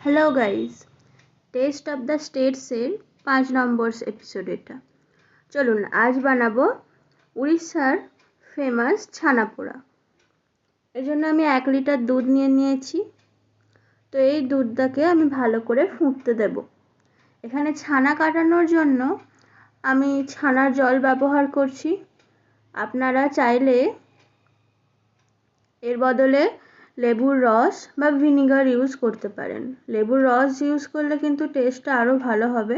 Hello guys test of the স্টেটসের পাঁচ নম্বর episode এটা। চলুন, আজ বানাবো উড়িষ্যার ফেমাস ছানা পোড়া এর জন্য আমি এক লিটার দুধ নিয়ে নিয়েছি। তো এই দুধটাকে আমি ভালো করে ফুটতে দেব। এখানে ছানা কাটানোর জন্য আমি ছানার জল ব্যবহার করছি। আপনারা চাইলে এর বদলে লেবুর রস বা ভিনিগার ইউজ করতে পারেন। লেবুর রস ইউজ করলে কিন্তু টেস্টটা আরও ভালো হবে।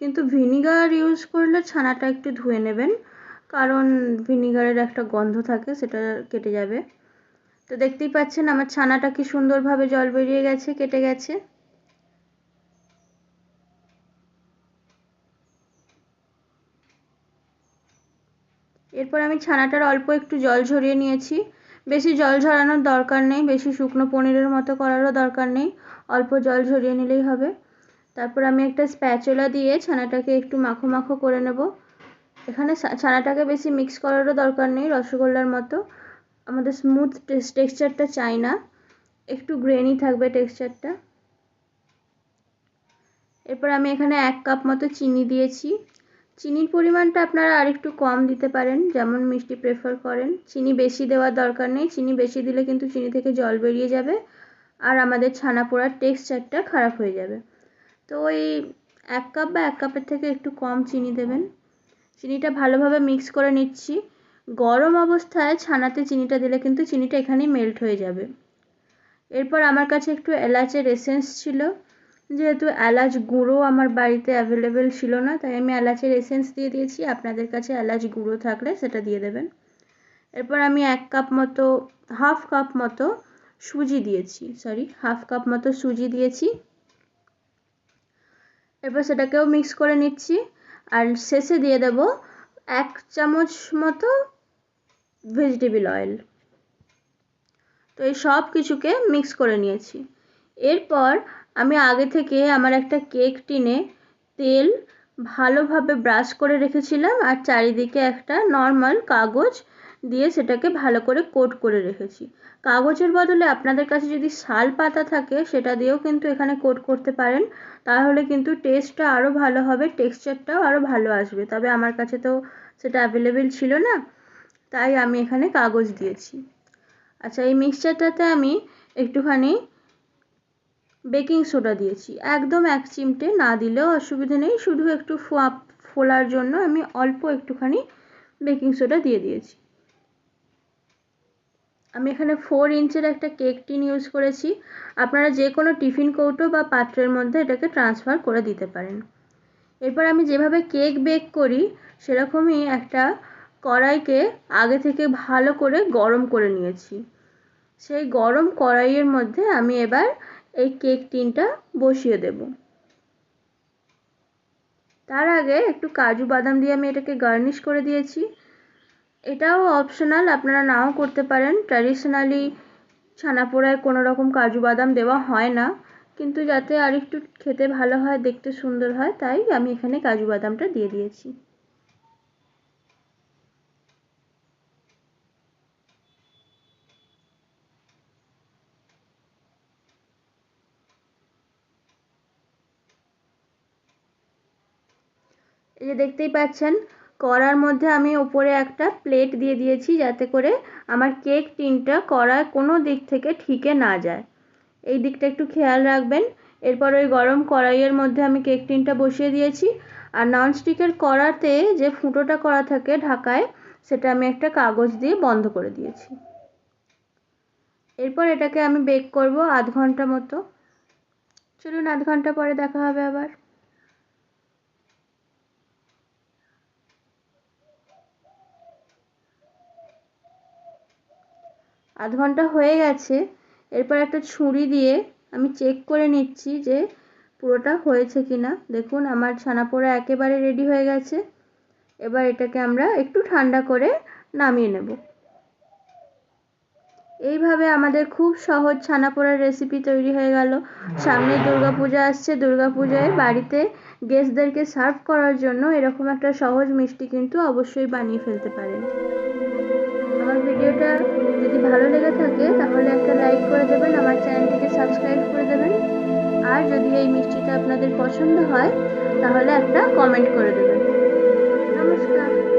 কিন্তু ভিনিগার ইউজ করলে ছানাটা একটু ধুয়ে নেবেন, কারণ ভিনিগারের একটা গন্ধ থাকে, সেটা কেটে যাবে। তো দেখতেই পাচ্ছেন আমার ছানাটা কি সুন্দরভাবে জল বেরিয়ে গেছে, কেটে গেছে। এরপর আমি ছানাটার অল্প একটু জল ঝরিয়ে নিয়েছি। বেশি জল ঝরানোর দরকার নেই, বেশি শুকনো পনিরের মতো করারও দরকার নেই, অল্প জল ঝরিয়ে নিলেই হবে। তারপর আমি একটা স্প্যাচুলা দিয়ে ছানাটাকে একটু মাখো মাখো করে নেব। এখানে ছানাটাকে বেশি মিক্স করারও দরকার নেই, রসগোল্লার মতো। আমাদের স্মুথ টেক্সচারটা চাই না, একটু গ্রেনি থাকবে টেক্সচারটা। এরপর আমি এখানে এক কাপ মতো চিনি দিয়েছি। চিনির পরিমাণটা আপনারা আরেকটু কম দিতে পারেন, যেমন মিষ্টি প্রেফার করেন। চিনি বেশি দেওয়ার দরকার নেই, চিনি বেশি দিলে কিন্তু চিনি থেকে জল বেরিয়ে যাবে আর আমাদের ছানা পোড়ার টেক্সচারটা খারাপ হয়ে যাবে। তো ওই এক কাপ বা এক কাপের থেকে একটু কম চিনি দেবেন। চিনিটা ভালোভাবে মিক্স করে নিচ্ছি। গরম অবস্থায় ছানাতে চিনিটা দিলে কিন্তু চিনিটা এখানেই মেল্ট হয়ে যাবে। এরপর আমার কাছে একটু এলাচের এসেন্স ছিল। যেহেতু এলাচ গুঁড়ো আমার বাড়িতে অ্যাভেলেবেল ছিল না, তাই আমি এলাচের এসেন্স দিয়ে দিয়েছি। আপনাদের কাছে এলাচ গুঁড়ো থাকলে সেটা দিয়ে দেবেন। এরপর আমি এক কাপ মতো হাফ কাপ মতো সুজি দিয়েছি সরি হাফ কাপ মতো সুজি দিয়েছি। এরপর সেটাকেও মিক্স করে নিচ্ছি আর শেষে দিয়ে দেব এক চামচ মতো ভেজিটেবিল অয়েল তো এই সব কিছুকে মিক্স করে নিয়েছি। এরপর আমি আগে থেকে আমার একটা কেক টিনে তেল ভালোভাবে ব্রাশ করে রেখেছিলাম আর চারিদিকে একটা নর্মাল কাগজ দিয়ে সেটাকে ভালো করে কোট করে রেখেছি। কাগজের বদলে আপনাদের কাছে যদি শাল পাতা থাকে সেটা দিয়েও কিন্তু এখানে কোট করতে পারেন। তাহলে কিন্তু টেস্টটা আরও ভালো হবে, টেক্সচারটাও আরও ভালো আসবে। তবে আমার কাছে তো সেটা অ্যাভেলেবেল ছিল না, তাই আমি এখানে কাগজ দিয়েছি। আচ্ছা এই মিক্সচারটাতে আমি একটুখানি বেকিং সোডা দিয়েছি। একদম এক চিমটে না দিলেও অসুবিধে নেই, শুধু একটু ফোয়া, ফোলার জন্য আমি অল্প একটুখানি বেকিং সোডা দিয়ে দিয়েছি। আমি এখানে ফোর ইঞ্চের একটা কেক টিন ইউজ করেছি। আপনারা যে কোনো টিফিন কৌটো বা পাত্রের মধ্যে এটাকে ট্রান্সফার করে দিতে পারেন। এরপর আমি যেভাবে কেক বেক করি, সেরকমই একটা কড়াইকে আগে থেকে ভালো করে গরম করে নিয়েছি। সেই গরম কড়াইয়ের মধ্যে আমি এবার এই কেক টিনটা বসিয়ে দেব। তার আগে একটু কাজু বাদাম দিয়ে আমি এটাকে গার্নিশ করে দিয়েছি। এটাও অপশনাল আপনারা নাও করতে পারেন। ট্র্যাডিশনালি ছানা পোড়ায় কোনো রকম কাজু বাদাম দেওয়া হয় না। কিন্তু যাতে আর একটু খেতে ভালো হয়, দেখতে সুন্দর হয়, তাই আমি এখানে কাজু বাদামটা দিয়ে দিয়েছি। এই যে দেখতেই পাচ্ছেন, কড়ার মধ্যে আমি ওপরে একটা প্লেট দিয়ে দিয়েছি যাতে করে আমার কেক টিনটা কড়ার কোনো দিক থেকে ঠিকে না যায়। এই দিকটা একটু খেয়াল রাখবেন। এরপর ওই গরম কড়াইয়ের মধ্যে আমি কেক টিনটা বসিয়ে দিয়েছি। আর ননস্টিকের কড়াতে যে ফুটোটা করা থাকে ঢাকায়, সেটা আমি একটা কাগজ দিয়ে বন্ধ করে দিয়েছি। এরপর এটাকে আমি বেক করব আধ ঘণ্টা মতো। চলুন আধ ঘণ্টা পরে দেখা হবে আবার। আধ ঘণ্টা হয়ে গেছে। এরপর একটা ছুরি দিয়ে আমি চেক করে নিচ্ছি যে পুরোটা হয়েছে কি না দেখুন, আমার ছানা পোড়া একেবারে রেডি হয়ে গেছে। এবার এটাকে আমরা একটু ঠান্ডা করে নামিয়ে নেব। এইভাবে আমাদের খুব সহজ ছানা পোড়ার রেসিপি তৈরি হয়ে গেল। সামনে দুর্গাপূজা আসছে। দুর্গাপূজায় বাড়িতে গেস্টদেরকে সার্ভ করার জন্য এরকম একটা সহজ মিষ্টি কিন্তু অবশ্যই বানিয়ে ফেলতে পারেন। আমার ভিডিওটা যদি ভালো লেগে থাকে, তাহলে একটা লাইক করে দেবেন, আমার চ্যানেলটিকে সাবস্ক্রাইব করে দেবেন। আর যদি এই মিষ্টিটা আপনাদের পছন্দ হয়, তাহলে একটা কমেন্ট করে দেবেন। নমস্কার।